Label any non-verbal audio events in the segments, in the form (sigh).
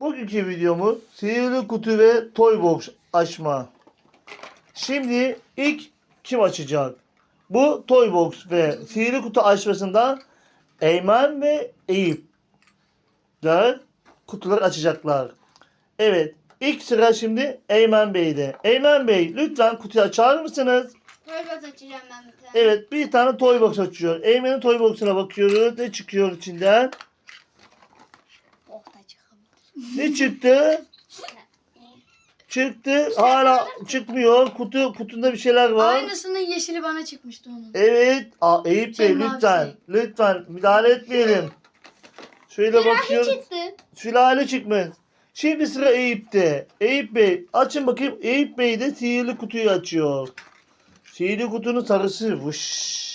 Bugünkü videomuz sihirli kutu ve toy box açma. Şimdi ilk kim açacak? Bu toy box ve sihirli kutu açmasında Eymen ve Eyüp der kutuları açacaklar. Evet ilk sıra şimdi Eymen Bey'de. Eymen Bey lütfen kutuyu açar mısınız? Toybot açacağım ben bir tane. Evet bir tane toy box açıyor. Eymen'in toy box'una bakıyoruz. Ne çıkıyor içinden? Ne çıktı? Çıktı. Hala çıkmıyor. Kutu kutunda bir şeyler var. Aynısının yeşili bana çıkmıştı onun. Evet. Aa, Eyüp Bey Şey, lütfen. mavisi. Lütfen müdahale etmeyelim. Şöyle bakıyoruz. çıktı. Sülale çıkmış. Şimdi sıra Eyüp'te. Eyüp Bey açın bakayım. Eyüp Bey de sihirli kutuyu açıyor. Sihirli kutunun sarısı. Vış.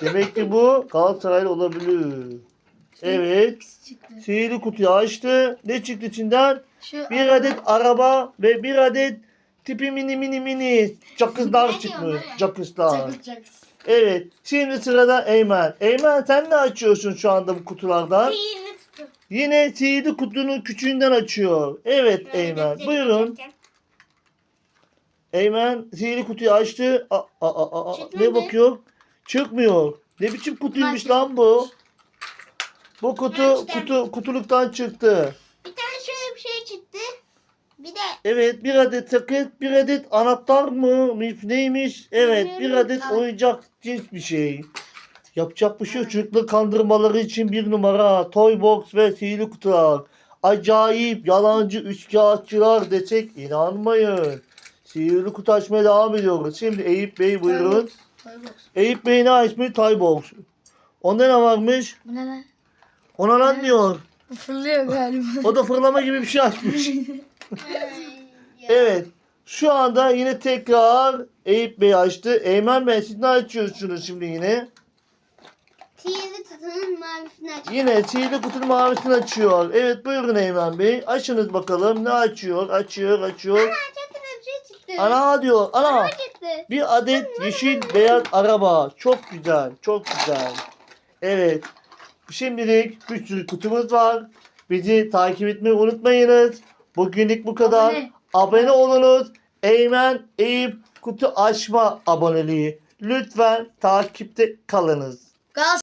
Demek ki bu Galatasaraylı olabilir. Evet. Çıktı. Sihirli kutuyu açtı. Ne çıktı içinden? Şu Bir adet araba ve bir adet tipi mini mini mini cakızlar çıkmış. Cakızlar. Evet. Şimdi sırada Eymen. Eymen sen ne açıyorsun şu anda bu kutulardan? Sihirli. Yine sihirli kutunun küçüğünden açıyor. Evet Eymen. Buyurun. Eymen sihirli kutuyu açtı. Aa, aa, aa. Çıkmadı. Ne bakıyor? Çıkmıyor. Ne biçim kutuymuş lan bu? Bu kutu Açtım. kutu kutuluktan çıktı. Bir tane şöyle bir şey çıktı. Bir de Evet bir adet sakız, bir adet anahtar mı? Neymiş? Evet bir adet oyuncak cins bir şey. Yapacak bir şey yok. Çocukları kandırmaları için bir numara. Toy box ve sihirli kutular. Acayip yalancı üçkağıtçılar desek inanmayın. Sihirli kutu açmaya devam ediyoruz. Şimdi Eyüp Bey buyurun. Toybox. Eyüp Bey ne açmış? Toy box. Onda ne varmış? Bu ne lan? Ona lan diyor. Fırlıyor galiba. O da fırlama gibi bir şey açmış. (laughs) Evet. Şu anda yine tekrar Eyüp Bey açtı. Eymen Bey siz ne açıyorsunuz şimdi yine? Sihirli tutunun mavisini açacağım. Yine sihirli kutunun mavisini açıyor. Evet buyurun Eymen Bey. Açınız bakalım ne açıyor? Açıyor açıyor. Güzel bir şey çıktı. Ana diyor. Ana. Çıktı. Bir adet yeşil beyaz araba. Çok güzel. Çok güzel. Evet. Şimdilik bir sürü kutumuz var. Bizi takip etmeyi unutmayınız. Bugünlük bu kadar. Abone. Abone olunuz. Eymen Eyüp kutu açma aboneliği. Lütfen takipte kalınız. Gaz